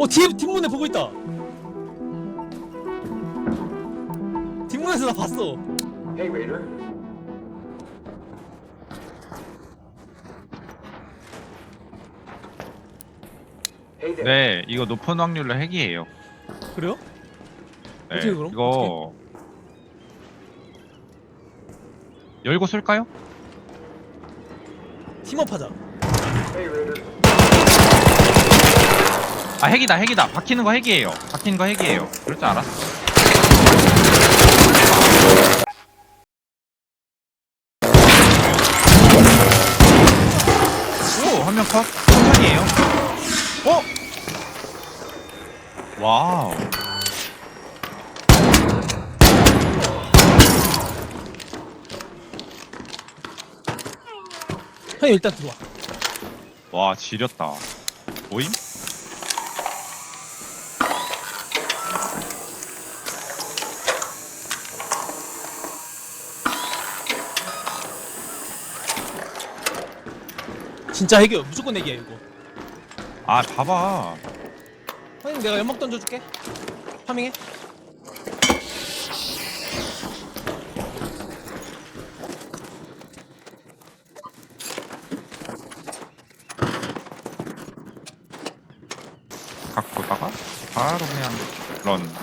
어 뒤에 뒷문에 보고 있다. 뒷문에서 나 봤어. Hey, Raider. Hey there. 네, 이거 높은 확률로 핵이에요. 그래요? 네, 어떻게 그럼? 이거 열고 쓸까요? 팀업하자. Hey, Raider. 아 핵이다, 핵이다. 박히는 거 핵이에요. 박히는 거 핵이에요. 그럴 줄 알았어. 오, 한 명 컷. 천천히 해요. 어? 와우. 형님 일단 들어와. 와, 지렸다. 보임? 진짜 핵이야. 무조건 핵이야 이거. 아, 봐봐. 형님 내가 연막 던져줄게. 파밍해. 갖고 다가 바로 그냥 런.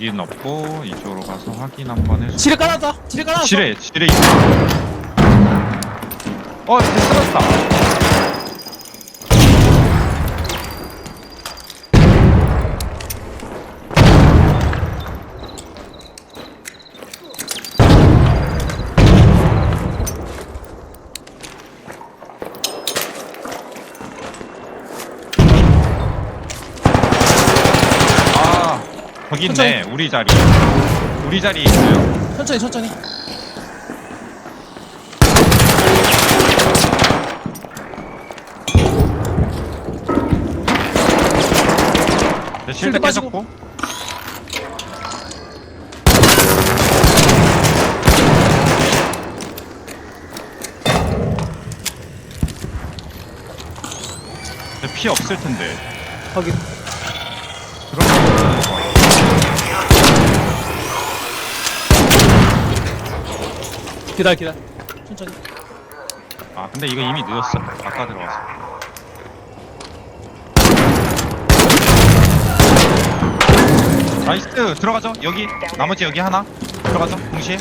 여기는 없고 이쪽으로 가서 확인 한번 해줘. 지뢰 깔아놨다. 지뢰 깔아놨어. 지뢰, 지뢰 있어. 어, 배 쓰러졌다. 거기 있네. 우리 자리. 우리 자리 있어요. 천천히 천천히. 네, 실드 실드 빠지고. 깨졌고. 근데 피 없을 텐데. 확인. 기다려 기다려. 천천히. 아 근데 이거 이미 늦었어. 아까 들어왔어. 나이스 들어가죠. 여기 나머지 여기 하나 들어가죠. 동시에.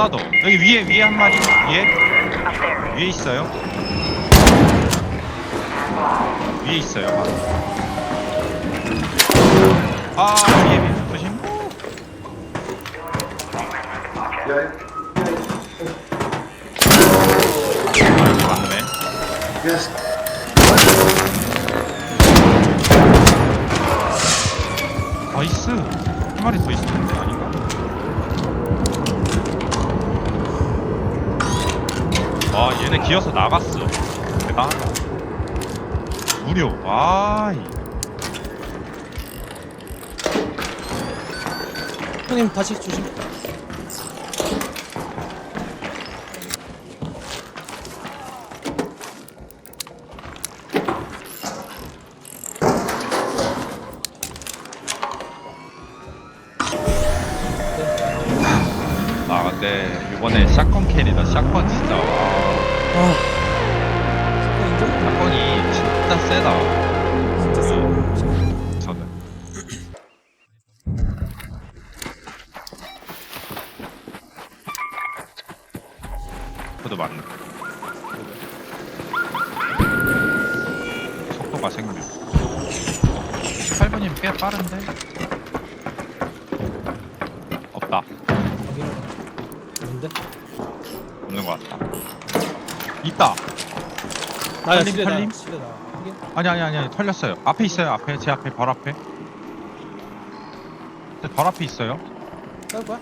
왔어. 어나더. 여기 위에 위에 한 마리 위에 위에 있어요. 위에 있어요. 아 위에 위에 조심. Good. 아 맞네. Yes. 무료. 아. 이- 형님 다시 조심. 아 근데 이번에 샷건 캐리다. 샷건 진짜. 와, 아. 진짜 세다. 진짜 쎄. 저는. 그도 맞네. 속도가 생겨. 8분이면 꽤 빠른데? 없다. 뭔데? 없는 것 같다. 있다. 나야 지뢰다. 털림? 지뢰다. 확인. 아니 아니 아니 털렸어요. 앞에 있어요. 앞에 제 앞에 발 앞에. 제발 앞에 있어요. 싸울 거야?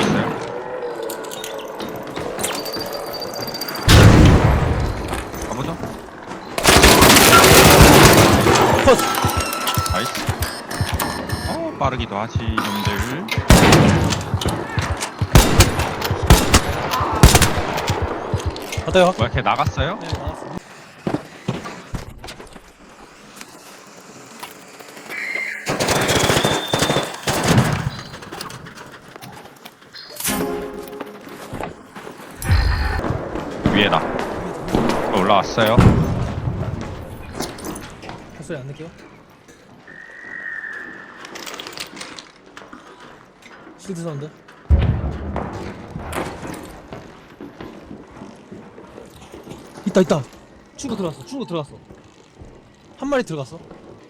있어요. 가보죠. 헛! 나이스. 어 빠르기도 하지. 놈들. 어때요? 뭐야 걔 나갔어요? 네, 나왔어. 위에다 올라왔어요 헛소리 안 낼게요. 실드 사운드. 있다 있다. 출구 들어갔어. 출구 들어갔어. 한 마리 들어갔어.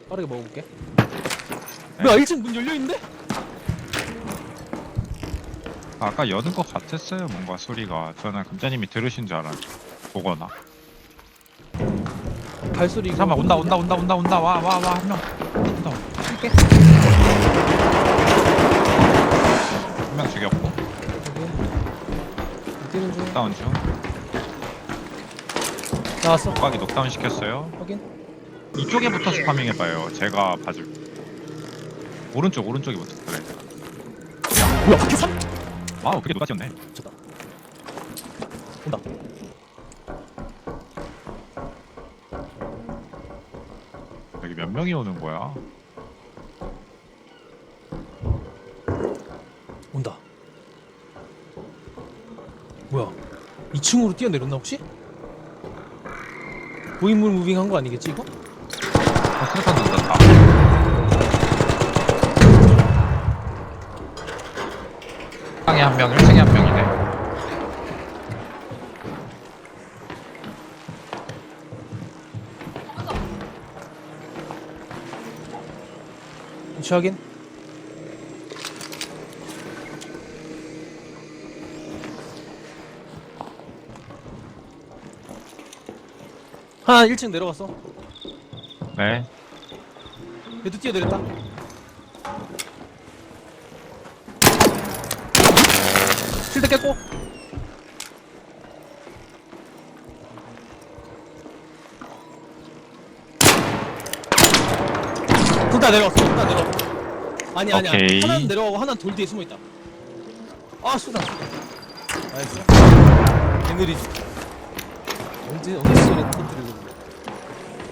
빠르게 먹어볼게. 뭐야 1층 문 열려 있는데? 아까 여는 것 같았어요 뭔가 소리가 저는 금자님이 들으신 줄 알았는데 보거나 발소리. 이거 잠깐만 온다 온다 온다 온다 온다 와 와 와 한명 온다 칠게. 한명 죽였고 여기. 뛰는 중. 다운 중 나왔어. 꽉이 녹다운 시켰어요 확인. 이쪽에 붙어서 파밍해봐요 제가 봐줄 오른쪽 오른쪽에 붙어 그래 뭐야? 밖에 삼. 와우 그게 누가 지었네 쳤다. 온다. 여기 몇 명이 오는 거야 온다. 뭐야? 2층으로 뛰어내렸나 혹시? 고인물 무빙한 거 아니겠지 이거? 어 수류탄 던졌다 땅에 한 명 1층에 한 명이네 위치 확인. 하나 1층 내려갔어. 네 얘도 뛰어내렸다. 실드 깼고. 둘 다 내려왔어. 둘 다 내려왔어. 아니 아니 아니. 오케이. 하나는 내려가고 하나는 돌 뒤에 숨어 있다. 아 쏘다. 나이스. 개느리지. 언제 언제 소리 터뜨리고.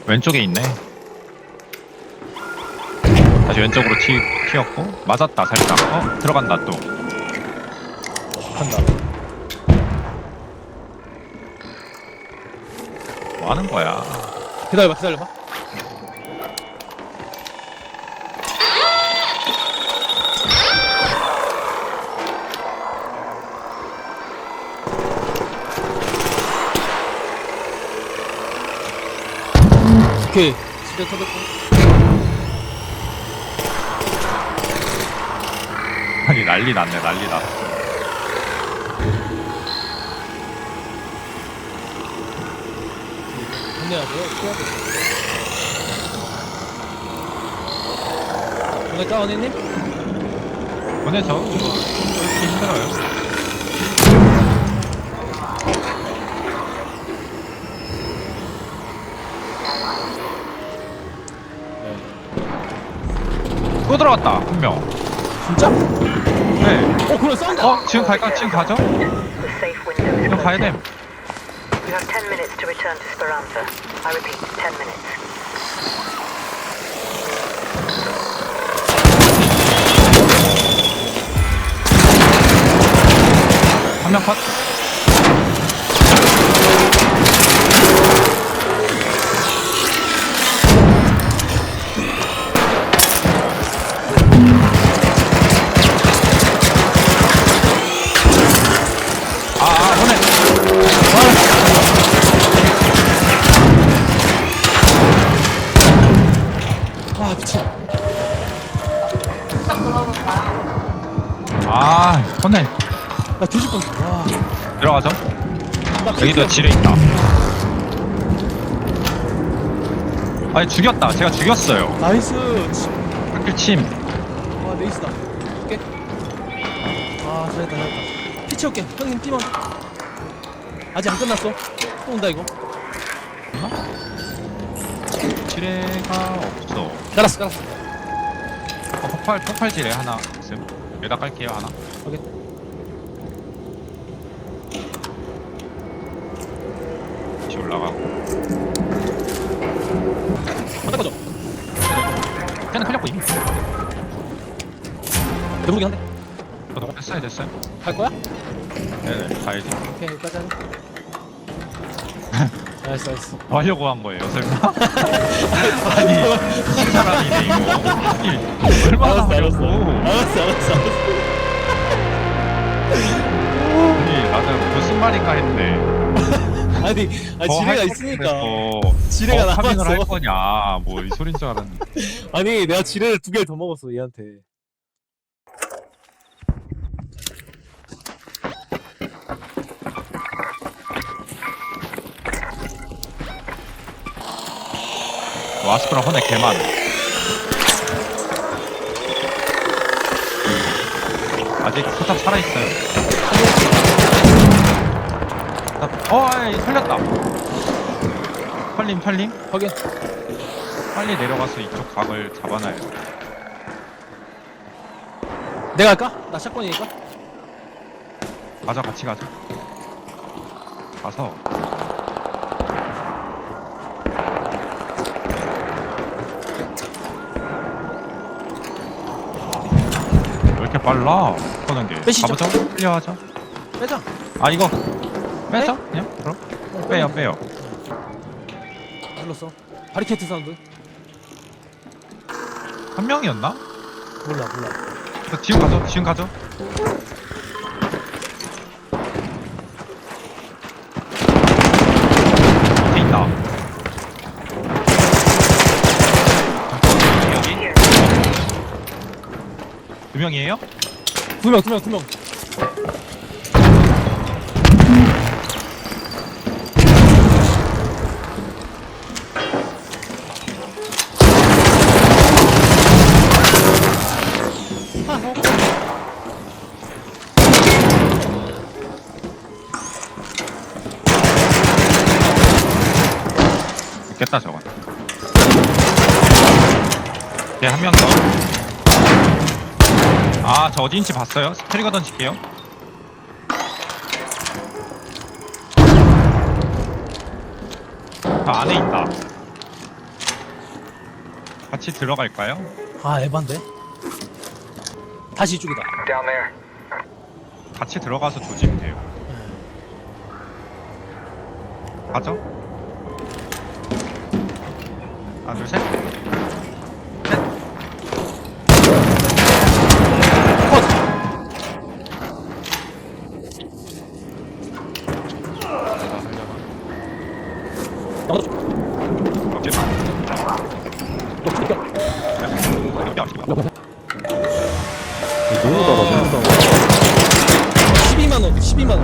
왼쪽에 있네 다시 왼쪽으로 튀, 튀었고 맞았다 살짝 어? 들어간다 또 간다. 뭐 하는 거야 기다려봐 기다려봐. 오케이. 집에 터졌고. 아니 난리 났네 난리 났어. 보내야 돼요. 해야 돼 보낼까 언니님? 보내죠. 이거 그렇게 힘들어요 들어갔다 한 명 진짜? 네. 어 그래 싸운다 어? 지금 갈까? 지금 가죠? 지금 가야. 됨 You have 10 minutes to return to Speranza. I repeat, 10 minutes. 한 명 컷? 아, 보내. 나 뻔했어 와 들어가죠. 나 여기도. 지뢰 있다. 아니, 죽였다. 제가 죽였어요. 나이스 학교 침. 와 네이스다 오케이 아 잘했다 잘했다 피 채울게 형님 피만 아직 안 끝났어 또 온다 이거 지뢰가 없어. 깔았어 깔았어 어, 폭발 폭발질에 하나 있음. 여기다 깔게요 하나. 확인. 다시 올라가고. 하나 꺼져. 쟤는 클렸고 이미. 대부르기 한 대. 저도 됐어요 됐어요. 갈 거야? 네네 가야지. 오케이 여기까지 하자. 나이스 나이스. 뭐 하려고 한 거예요 설마? 아니 이 사람이네 이거. 아니 얼마나 알았어, 알았어. 하려고. 알았어 알았어 알았어. 나는 무슨 말인가 했는데. 아니 아더 지뢰가 할 있으니까. 거면서 지뢰가 더 파밍을 할 남았어. 거냐 뭐 이 소린 줄 알았는데. 아니 내가 지뢰를 두 개를 더 먹었어 얘한테. 와스프랑 헌에 개만. 아직 포탑 살아있어요. 어, 아이, 털렸다. 털림, 털림. 확인. 빨리 내려가서 이쪽 각을 잡아놔요. 내가 할까? 나 샷건이니까. 가자, 같이 가자. 가서. 왜 이렇게 빨라? 쏘는 게. 빼시죠. 가보자. 클리어하자. 빼자. 아 이거 빼자 그냥 그럼 빼요 빼요 눌렀어. 바리케이트 사운드. 한 명이었나? 몰라 몰라. 그 지금 가죠 지금 가죠 밑에 있다 여기 두 명이에요? 두 명 두 명 두 명. 있겠다 저건 네한 명 더 아, 저 어딘지 봤어요? 트리거 던질게요. 아, 안에 있다. 같이 들어갈까요? 아 에반데. 다시 이쪽이다. Down there. 같이 들어가서 조지면 돼요. 가죠? 하나, 둘, 셋. 나도 어째 너 죽여. 이렇게 하시고. 너무 달아 너무 달아. 12만 원 12만 원.